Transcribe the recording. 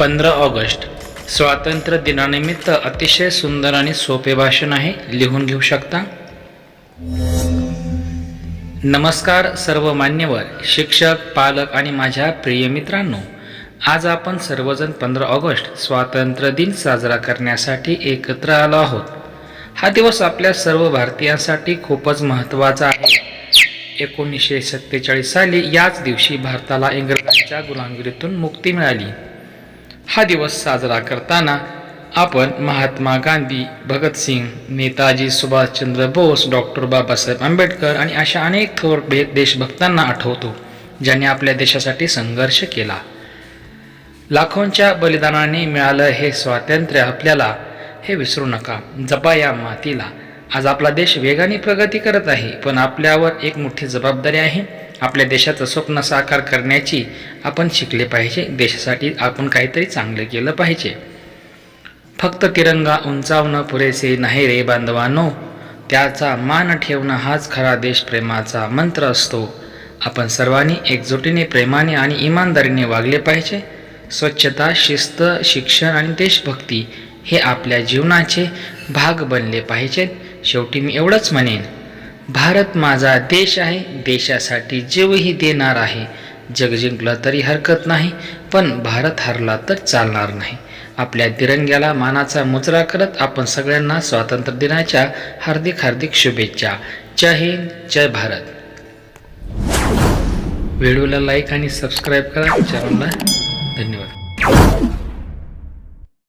पंधरा ऑगस्ट. स्वातंत्र्य दिनानिमित्त अतिशय सुंदर आणि सोपे भाषण आहे. लिहून घेऊ शकता? नमस्कार सर्व मान्यवर शिक्षक पालक आणि माझ्या प्रिय मित्रांनो. आज आपण सर्वजण पंधरा ऑगस्ट स्वातंत्र्य दिन साजरा करण्यासाठी एकत्र आलो आहोत. हा दिवस आपल्या सर्व भारतीयांसाठी खूपच महत्त्वाचा आहे. एकोणीसशे सत्तेचाळीस साली याच दिवशी भारताला इंग्रजांच्या गुलामगिरीतून मुक्ती मिळाली. हा दिवस साजरा करताना आपण महात्मा गांधी भगतसिंग नेताजी सुभाषचंद्र बोस डॉक्टर बाबासाहेब आंबेडकर आणि अशा अनेक थोर देशभक्तांना आठवतो ज्यांनी आपल्या देशासाठी संघर्ष केला. लाखोंच्या बलिदानाने मिळालं हे स्वातंत्र्य आपल्याला हे विसरू नका. जपा या मातीला. आज आपला देश वेगाने प्रगती करत आहे पण आपल्यावर एक मोठी जबाबदारी आहे. आपल्या देशाचं स्वप्न साकार करण्याची आपण शिकले पाहिजे. देशासाठी आपण काहीतरी चांगलं केलं पाहिजे. फक्त तिरंगा उंचावणं पुरेसे नाही रे बांधवानो. त्याचा मान ठेवणं हाच खरा देशप्रेमाचा मंत्र असतो. आपण सर्वांनी एकजुटीने प्रेमाने आणि इमानदारीने वागले पाहिजे. स्वच्छता शिस्त शिक्षण आणि देशभक्ती हे आपल्या जीवनाचे भाग बनले पाहिजेत. शेवटी मी एवढंच म्हणेन. भारत माझा देश आहे देशासाठी जीवही देणार आहे. जग जिंकलं तरी हरकत नाही पण भारत हरला तर चालणार नाही. आपल्या तिरंग्याला मानाचा मुजरा करत आपण सगळ्यांना स्वातंत्र्य दिनाच्या हार्दिक हार्दिक शुभेच्छा. जय हिंद जय भारत. व्हिडिओला लाईक आणि सबस्क्राईब करा चॅनलला धन्यवाद.